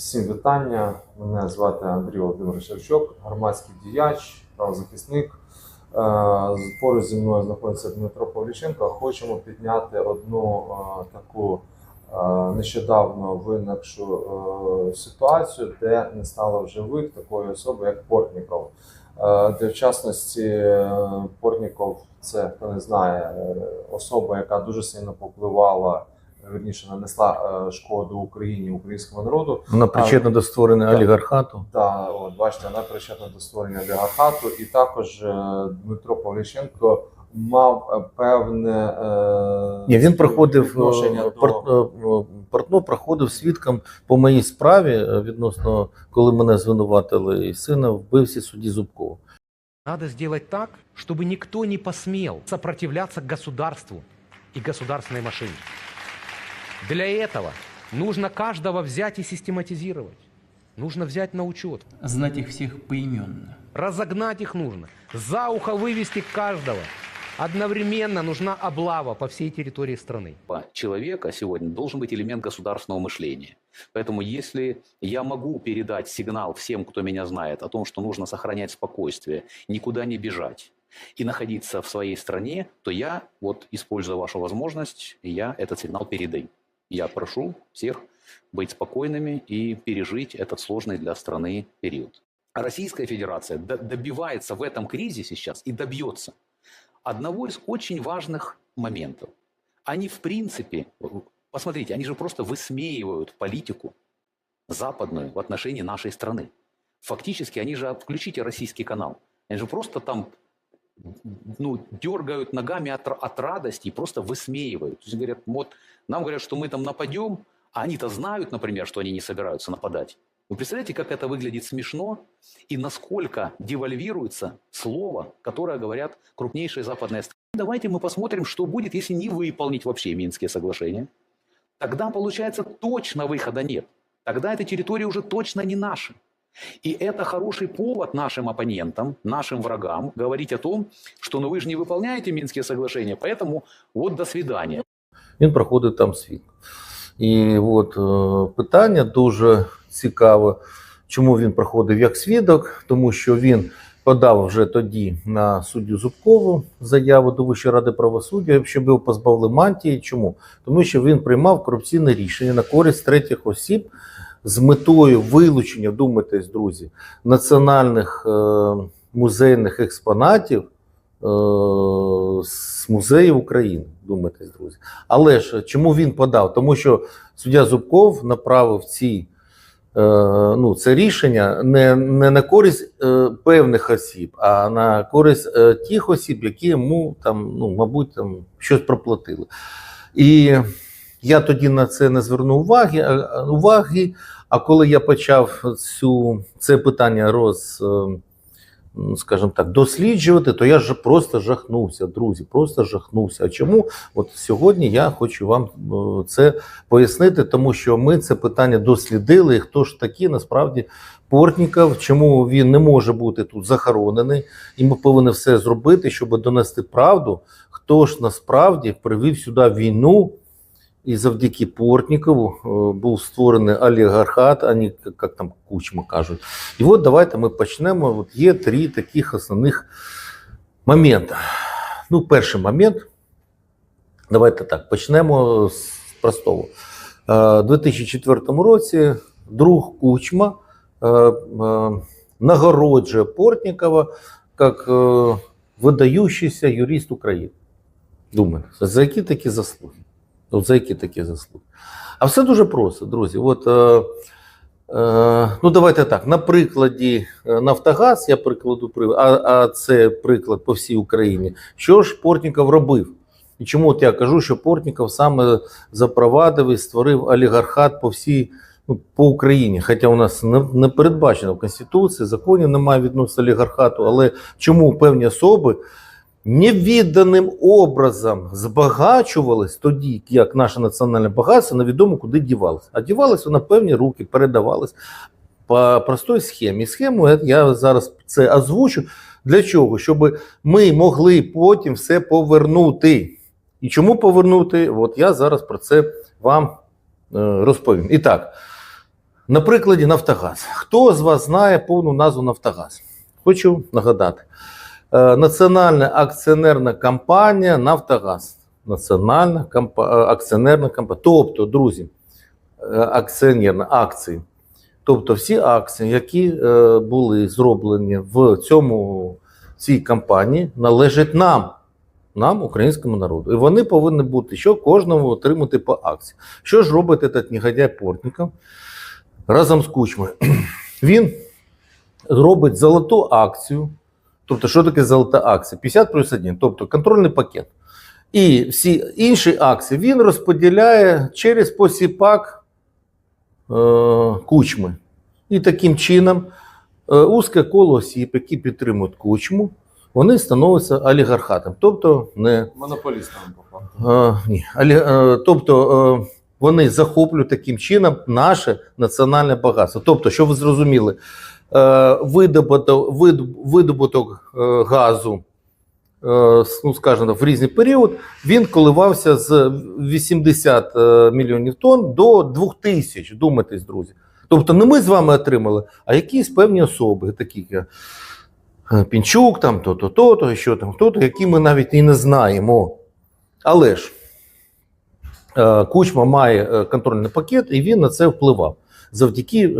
Всім вітання. Мене звати Андрій Володимир Шевчук, громадський діяч, правозахисник. Е, Поруч зі мною знаходиться Дмитро Павліченко. Хочемо підняти одну е, таку е, нещодавно виникшу ситуацію, де не стало в живих такої особи, як Портніков. Де в частності е, Портніков, це хто не знає, особа, яка дуже сильно повпливала, верніше нанесла е, шкоду Україні, українському народу. Вона причетна до створення так. олігархату. Да, от, бачите, вона причетна до створення олігархату, і також е, Дмитро Павліченко мав е, певне е, Ні, він проходив е, до Портно проходив свідком по моїй справі відносно, коли мене звинуватили і сина вбивці судді Зубкова. Надо сделать так, чтобы никто не посмел сопротивляться государству и государственной машине. Для этого нужно каждого взять и систематизировать. Нужно взять на учет. знать их всех поименно. Разогнать их нужно. За ухо вывести каждого. Одновременно нужна облава по всей территории страны. человека сегодня должен быть элемент государственного мышления. Поэтому если я могу передать сигнал всем, кто меня знает, о том, что нужно сохранять спокойствие, никуда не бежать и находиться в своей стране, то я, вот используя вашу возможность, я этот сигнал передаю. Я прошу всех быть спокойными и пережить этот сложный для страны период. Российская Федерация добивается в этом кризисе сейчас и добьется одного из очень важных моментов. Они, в принципе, посмотрите, они же просто высмеивают политику западную в отношении нашей страны. Фактически, они же, включите российский канал, они же просто там ну, дергают ногами от, от радости и просто высмеивают. То есть говорят, вот нам говорят, что мы там нападем, а они-то знают, например, что они не собираются нападать. Вы представляете, как это выглядит смешно и насколько девальвируется слово, которое говорят крупнейшие западные страны. Давайте мы посмотрим, что будет, если не выполнить вообще Минские соглашения. Тогда, получается, точно выхода нет. Тогда эта территория уже точно не наша. И это хороший повод нашим оппонентам, нашим врагам говорить о том, что ну вы же не выполняете Минские соглашения, поэтому вот до свидания. Він проходив там світ. І от е, питання дуже цікаве, чому він проходив як свідок, тому що він подав вже тоді на суддю Зубкову заяву до Вищої ради правосуддя, щоб його позбавили мантії. Чому? Тому що він приймав корупційне рішення на користь третіх осіб з метою вилучення, вдумайтесь, друзі, національних е, музейних експонатів е, з музеїв України. Думайтесь, друзі. Але ж чому він подав? Тому що суддя Зубков направив ці, е, ну, це рішення не, не на користь е, певних осіб, а на користь е, тих осіб, які йому там, ну, мабуть, там щось проплатили. І я тоді на це не звернув уваги. а- уваги а коли я почав цю, це питання роз. е, скажімо так, досліджувати, то я ж просто жахнувся, друзі, просто жахнувся. А чому? От сьогодні я хочу вам е, це пояснити, тому що ми це питання дослідили. І хто ж такий насправді Портніков, чому він не може бути тут захоронений, і ми повинні все зробити, щоб донести правду, хто ж насправді привів сюди війну. І завдяки Портнікову е, був створений олігархат, а не як там кучма кажуть. І от давайте ми почнемо. От є три таких основних моменти. Ну, перший момент. Давайте так, почнемо з простого. Е, У 2004 році друг Кучма е, е, нагороджує Портнікова як е, видаючийся юрист України. Думаю, за які такі заслуги? От за які такі заслуги? А все дуже просто, друзі. От, е, е, ну, давайте так. На прикладі е, Нафтогаз, я прикладу при- а, а це приклад по всій Україні. Що ж Портніков робив? І чому от я кажу, що Портніков саме запровадив і створив олігархат по всій ну, по Україні. Хоча у нас не, не передбачено в Конституції, законів немає відносно олігархату, але чому певні особи невідданим образом збагачувались тоді, як наше національне багатство, невідомо куди дівалося. А дівалося на певні руки, передавалось по простій схемі. Схему я зараз це озвучу. Для чого? Щоб ми могли потім все повернути. І чому повернути? От я зараз про це вам е, розповім. І так, На прикладі Нафтогаз. Хто з вас знає повну назву Нафтогаз? Хочу нагадати. Е, Національна акціонерна компанія Нафтогаз. Національна е, акціонерна компанія. Тобто, друзі, е, акціонерна акції. Тобто всі акції, які були зроблені в цьому цій компанії, належать нам, нам, українському народу. І вони повинні бути, що кожному отримати по акції. Що ж робить этот негодяй Портніков разом з Кучмою? Він робить золоту акцію. Тобто, що таке золота акція? 50 плюс 1, тобто контрольний пакет. І всі інші акції він розподіляє через посіпак е, кучми. І таким чином е, узке коло осіб, які підтримують кучму, вони становляться олігархатом. Тобто, не Монополістами по факту. Е, ні, але, е, тобто е, вони захоплюють таким чином наше національне багатство. Тобто, що ви зрозуміли, видобуток, видобуток е, газу, е, ну скажімо, в різний період, він коливався з 80 е, мільйонів тонн до 2000. Думайтесь, друзі. Тобто, не ми з вами отримали, а якісь певні особи, такі як е, Пінчук, там то-то, то-то, що там, хто-то, які ми навіть і не знаємо. Але ж е, Кучма має е, контрольний пакет, і він на це впливав завдяки е,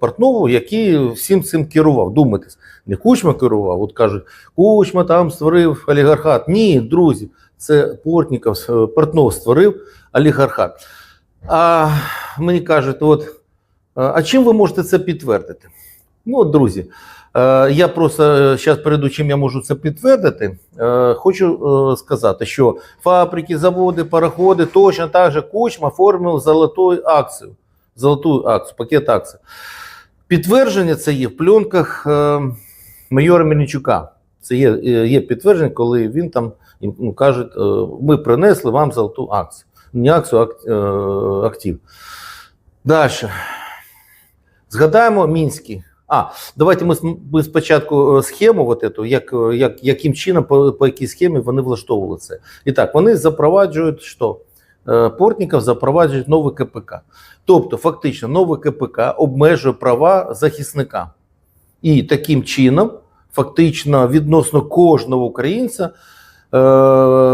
Портнову, який всім цим керував. Думайтесь, не Кучма керував, от кажуть, Кучма там створив олігархат. Ні, друзі, це Портніков, е, Портнов створив олігархат. А мені кажуть, от, е, а чим ви можете це підтвердити? Ну, от, друзі, Е, Я просто зараз перейду, чим я можу це підтвердити. Хочу сказати, що фабрики, заводи, пароходи точно так же Кучма оформив золоту акцію. Золоту акцію, пакет акцій. Підтвердження це є в пленках е, майора Мельничука. Це є, е, є підтвердження, коли він там ну, кажуть, е, ми принесли вам золоту акцію. Не акцію, а е, актив. Далі. Згадаємо Мінський. А, давайте ми, ми спочатку схему, от эту, як, як, яким чином, по, по якій схемі вони влаштовували це. І так, вони запроваджують що? Е, Портніков запроваджують новий КПК. Тобто, фактично, новий КПК обмежує права захисника. І таким чином, фактично, відносно кожного українця е,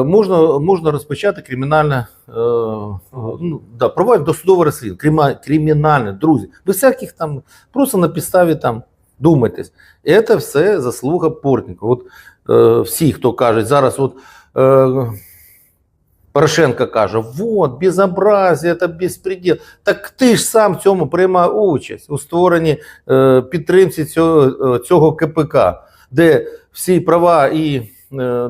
можна, можна розпочати кримінальне е, ну, да, досудове розслідування. Кримінальне, друзі. Без всяких там, просто на підставі там думайтесь. Це все заслуга Портнікова. От е, всі, хто кажуть, зараз от. Е, Порошенко каже: вот, безобразие, це безпреділ. Так ти ж сам цьому приймав участь у створенні е, підтримці цього, е, цього КПК, де всі права і е,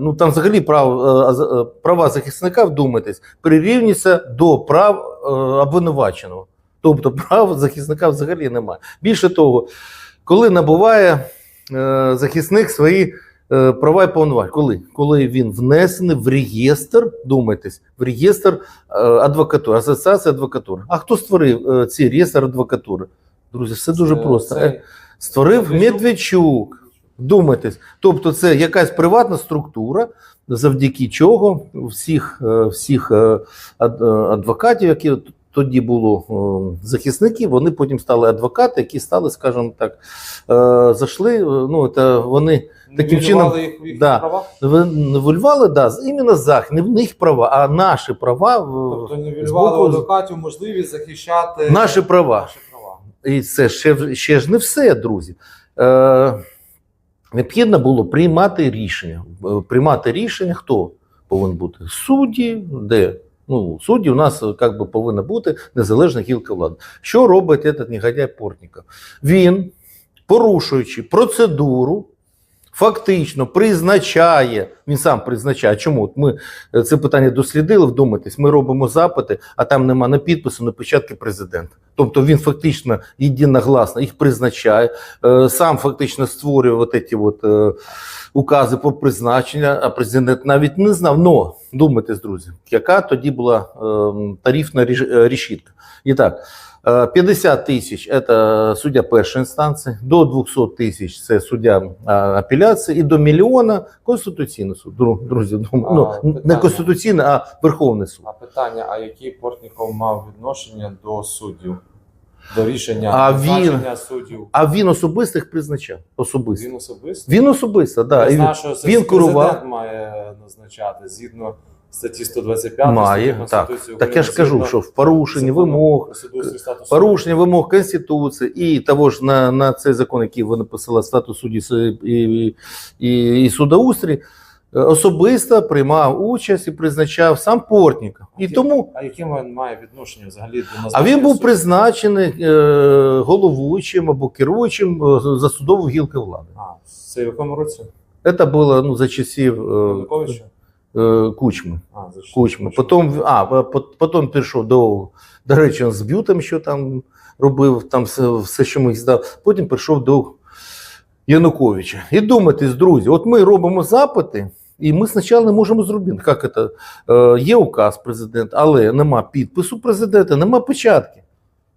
ну там взагалі прав, е, е, права захисника, вдумайтесь, прирівнюються до прав е, обвинуваченого. Тобто прав захисника взагалі немає. Більше того, коли набуває е, захисник свої права і повноваження, коли? Коли він внесений в реєстр, думайтесь, в реєстр е, адвокатури, асоціація адвокатури. А хто створив е, цей реєстр адвокатури? Друзі, все дуже Це- просто. це- Е, Створив Медведчук. Думайтесь, тобто це якась приватна структура, завдяки чого всіх, е, всіх е, ад- е, адвокатів, які тоді було е, захисники, вони потім стали адвокати, які стали, скажімо так, е, зайшли. е, Ну, це вони Таким чином, їх в да. да, іменно захист, не в них права, а наші права. Тобто нівелювали боку- адвокатів можливість захищати Наші права. Наші права. І це ще, ще ж не все, друзі. Е, необхідно було приймати рішення. Е, Приймати рішення хто повинен бути? Судді, де? Ну, судді у нас як би, повинна бути незалежна гілка влади. Що робить этот негодяй Портніков? Він, порушуючи процедуру, фактично призначає, він сам призначає. Чому? От ми е, це питання дослідили, вдумайтесь, ми робимо запити, а там нема на підпису, на печатки президента. Тобто він фактично єдиногласно їх призначає, е, сам фактично створює от ці от, е, укази по призначенню, а президент навіть не знав. Но думайтесь, друзі, яка тоді була е, тарифна ріш- е. І так, 50 тисяч це суддя першої інстанції, до 200 тисяч це суддя е, апеляції, і до мільйона Конституційний суд. Друзі, думаю, А, ну, не. Конституційний, а Верховний суд. А питання: а який Портніков мав відношення до суддів? до рішення А він- суддів. А він особисто їх призначав. Особисто. Він особисто. Він особисто, да. Знаю, що це він керував. має назначати згідно статті 125 Має, статті так. Конституції Так я ж кажу, що в порушенні вимог, статус порушення вимог Конституції і того ж на, на цей закон, який ви написали, статус судді і, і, і судоустрій, е, особисто приймав участь і призначав сам Портніков. І тому, А яким він має відношення взагалі до а він був призначений е, головуючим або керуючим е, за судову гілки влади. А, це в якому році? Це було ну, за часів е, Януковича? Е, Кучми. А, що? Потім, а, по- потім пішов до, до речі, з Б'ютом, що там робив, там все, все, що міг здав. Потім прийшов до Януковича. І думайтесь, друзі, от ми робимо запити, і ми спочатку не можемо зробити. Як це? Е, є указ президента, але нема підпису президента, нема початки.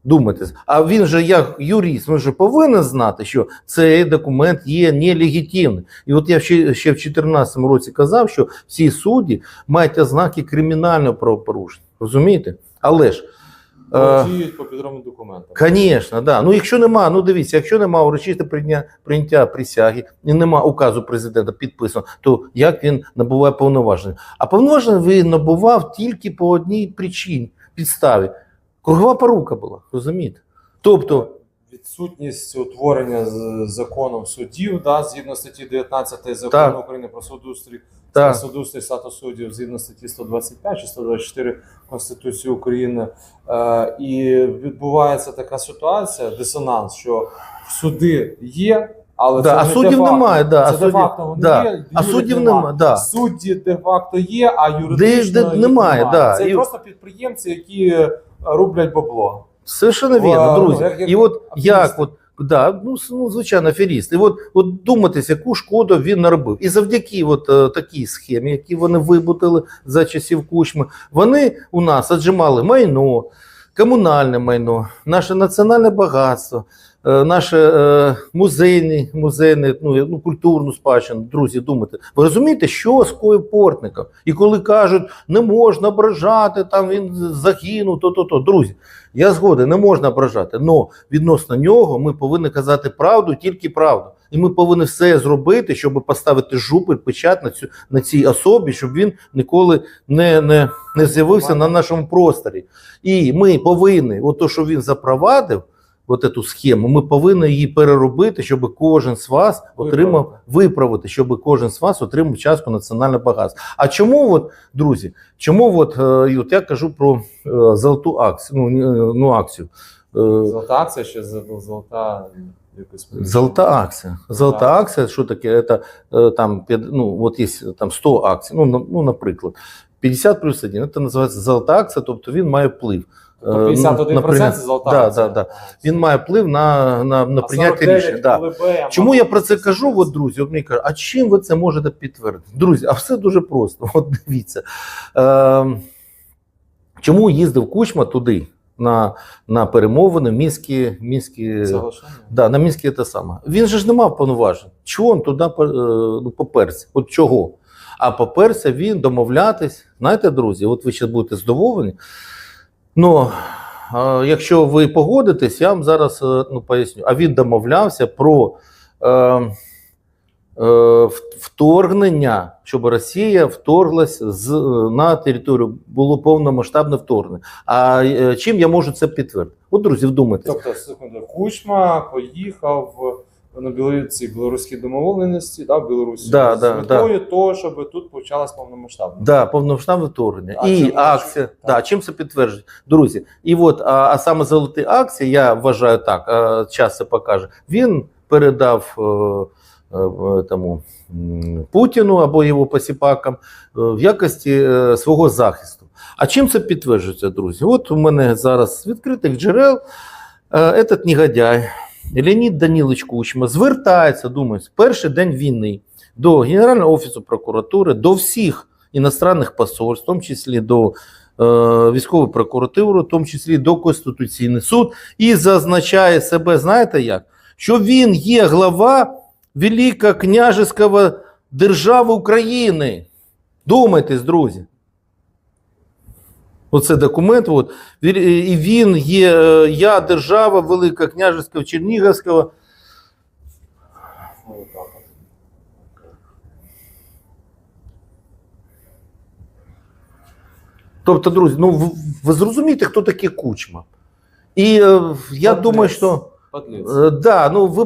Думайтесь, а він же як юрист, він же повинен знати, що цей документ є нелегітимним. І от я ще, ще в 2014 році казав, що всі судді мають ознаки кримінального правопорушення. Розумієте? Але ж, е, по підробним документам. звісно, да. Ну якщо нема, ну дивіться, якщо нема урочисте прийняття, прийняття присяги і нема указу президента підписано, то як він набуває повноваження? А повноваження він набував тільки по одній причині, підставі. Кругова порука була, розумієте? Тобто, Відсутність утворення з- законом суддів, да, згідно статті 19 закону Так. України про судоустрій, Так. судоустрій статус суддів згідно статті 125 чи 124 Конституції України. Е, і відбувається така ситуація, дисонанс, що суди є, але Да, це а не суддів де-факто. немає, да, це суддів- де-факто вони да, є, а суддів нема. нема, да. Судді де-факто є, а юридично де їх немає, да. Це І- просто підприємці, які рублять бабло. Совершенно вірно, друзі. як- як і от аферист. як, от, да, ну, ну, звичайно, аферіст. І от, от думатись, яку шкоду він наробив. І завдяки от, е, такій схемі, які вони вибутили за часів кучми, вони у нас отжимали майно, комунальне майно, наше національне багатство, е, наше е, музейні, ну, ну, культурну спадщину. Друзі, думайте. Ви розумієте, що скоїв Портников? І коли кажуть, не можна ображати, там він загинув, то-то-то. Друзі, я згоден, не можна ображати. але відносно нього ми повинні казати правду, тільки правду. І ми повинні все зробити, щоб поставити жупи, печат на цю на цій особі, щоб він ніколи не, не, не з'явився на нашому просторі. І ми повинні, от то, що він запровадив, от цю схему, ми повинні її переробити, щоб кожен з вас отримав Виправити. виправити, щоб кожен з вас отримав частку національного багатства. А чому, от, друзі, чому от, е, от я кажу про е, золоту акцію, ну, е, ну акцію. Золота акція ще золота якось. Золота акція. Золота Так. акція, що таке? Это, е, там, ну, от є там 100 акцій, ну, ну, наприклад, 50 плюс 1, це називається золота акція, тобто він має вплив. Е, 51% на це золота да, акція. да, да. Він має вплив на, на, на А прийняття рішення. Да. Чому я про це кажу, от, друзі? От мені кажуть, а чим ви це можете підтвердити? Друзі, а все дуже просто. От дивіться. Е, чому їздив Кучма туди на, на перемовини мінські, мінські Да, на Мінське те саме. Він же ж не мав повноважень. Чого він туди е, ну, поперся? От чого? А поперся він домовлятись. Знаєте, друзі, от ви ще будете здивовані. Ну, якщо ви погодитесь, я вам зараз е, ну, поясню. А він домовлявся про е, вторгнення, щоб Росія вторглась з, е, на територію, було повномасштабне вторгнення. А е, чим я можу це підтвердити? От, друзі, вдумайтесь. Тобто, секунду, Кучма поїхав на білоруські білоруські домовленості, да, в Білорусі Да, з да, метою того, щоб тут почалась повномасштабна. Да, повномасштабне вторгнення. А і акція. так. Да, чим це підтверджує? Друзі, і от, а, а саме золоті акції, я вважаю так, а, час це покаже. Він передав е, е, тому, Путіну або його посіпакам е, в якості е, свого захисту. А чим це підтверджується, друзі? От у мене зараз з відкритих джерел е, этот негодяй Леонід Данілович Кучма звертається, думаю, в перший день війни до Генерального офісу прокуратури, до всіх іностранних посольств, в тому числі до е, військової прокуратури, в тому числі до Конституційний суд, і зазначає себе, знаєте як? Що він є глава Великокняжеського держави України. Думайтесь, друзі. Оце документ. От. І він є е, я, держава Велика княжеська Чернігівського. Ну. Тобто, друзі, ну ви зрозумієте, хто такий кучма. І е, я думаю, що. Е, Да, ну ви,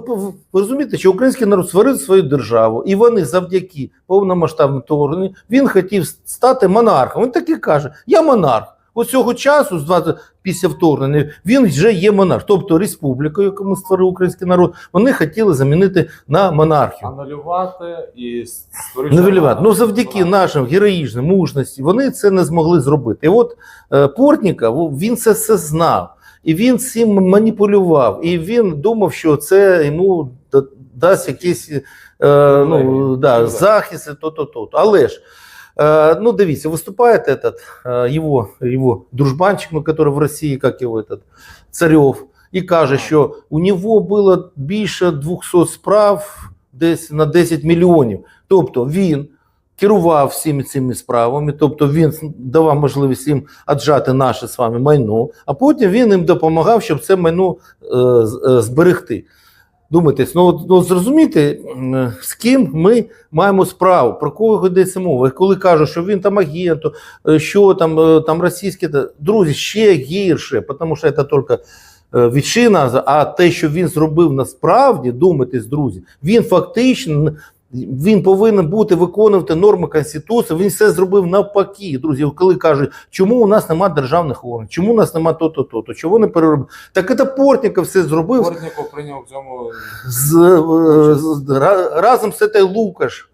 ви розумієте, що український народ створив свою державу, і вони завдяки повномасштабному вторгненню він хотів стати монархом. Він так і каже: я монарх. Ось цього часу, з 20, після вторгнення, він вже є монарх. Тобто республіку, яку створив український народ, вони хотіли замінити на монархію. Анулювати і створити. Нивелювати. Ну, завдяки нашим героїчним мужності, вони це не змогли зробити. І от е, Портніка, він це все знав. І він цим маніпулював. І він думав, що це йому да- дасть якийсь е, ну, Привілегії. да, Привілегії. захист, і то-то, то. Але ж, э, ну, дивіться, выступает этот, э, его, его дружбанчик, ну, который в Росії, як його этот, Царьов, і каже, що у нього було більше 200 справ десь на 10 мільйонів. Тобто він керував всіми цими справами, тобто він давав можливість їм аджати наше з вами майно, а потім він їм допомагав, щоб це майно е, е, зберегти. Думаєте, ну, ну зрозумійте, з ким ми маємо справу, про кого йдеться мова. І коли кажуть, що він там агент, е, що там, е, там російське, друзі, ще гірше, тому що це тільки відчина, а те, що він зробив насправді, думайтесь, друзі, він фактично він повинен бути виконувати норми Конституції. Він все зробив навпаки. Друзі, коли кажуть, чому у нас немає державних органів, чому у нас немає то-то, то-то, чого не переробив. Так це Портніков все зробив Портніков прийняв в цьому з, е, з, разом з цією Лукаш.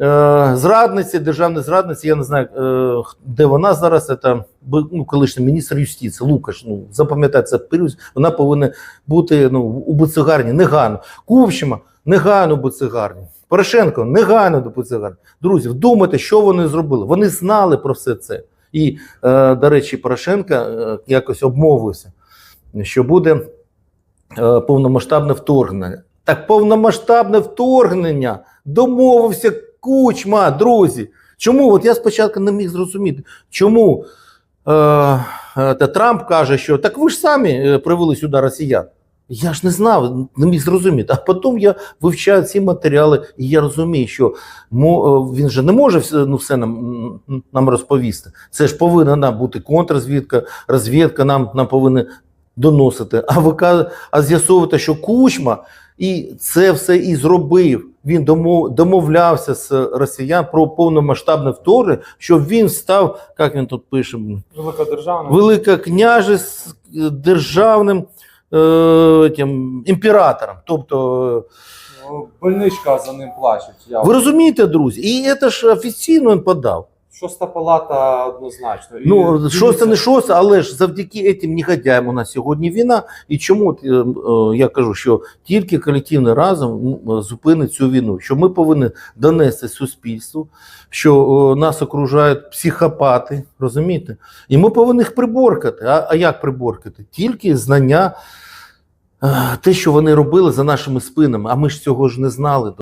Е, зрадниці, державної зрадниці, я не знаю, е, де вона зараз, це ну, колишній міністр юстиції, Лукаш, ну, запам'ятайте це період, вона повинна бути ну, у буцегарні негайно. Кувщима негайно у буцегарні. Порошенко негайно до буцегарні. Друзі, вдумайте, що вони зробили. Вони знали про все це. І, е, до речі, Порошенко е, якось обмовився, що буде е, повномасштабне вторгнення. Так повномасштабне вторгнення домовився кучма, друзі. Чому? От я спочатку не міг зрозуміти, чому е, е, Трамп каже, що так ви ж самі е, привели сюди росіян. Я ж не знав, не міг зрозуміти. А потім я вивчаю ці матеріали, і я розумію, що мо, е, він же не може все, ну, все нам, нам розповісти. Це ж повинна нам бути контррозвідка, розвідка нам, нам повинна доносити. А ви а з'ясовувати, що Кучма і це все і зробив. Він домов, домовлявся з росіян про повномасштабне вторгнення, щоб він став, як він тут пише, велика державна. великокняже з державним тим, імператором. Тобто, Ну, Больничка за ним плачуть. Я... ви розумієте, друзі, і це ж офіційно він подав. Шоста палата однозначно. І Ну, дивіться, шосте не шосте, але ж завдяки цим негодяям у нас сьогодні війна. І чому от, е, е, я кажу, що тільки колективний разом зупинить цю війну, що ми повинні донести суспільству, що е, нас окружають психопати, розумієте? І ми повинні їх приборкати. А, а як приборкати? Тільки знання, е, те, що вони робили за нашими спинами, а ми ж цього ж не знали.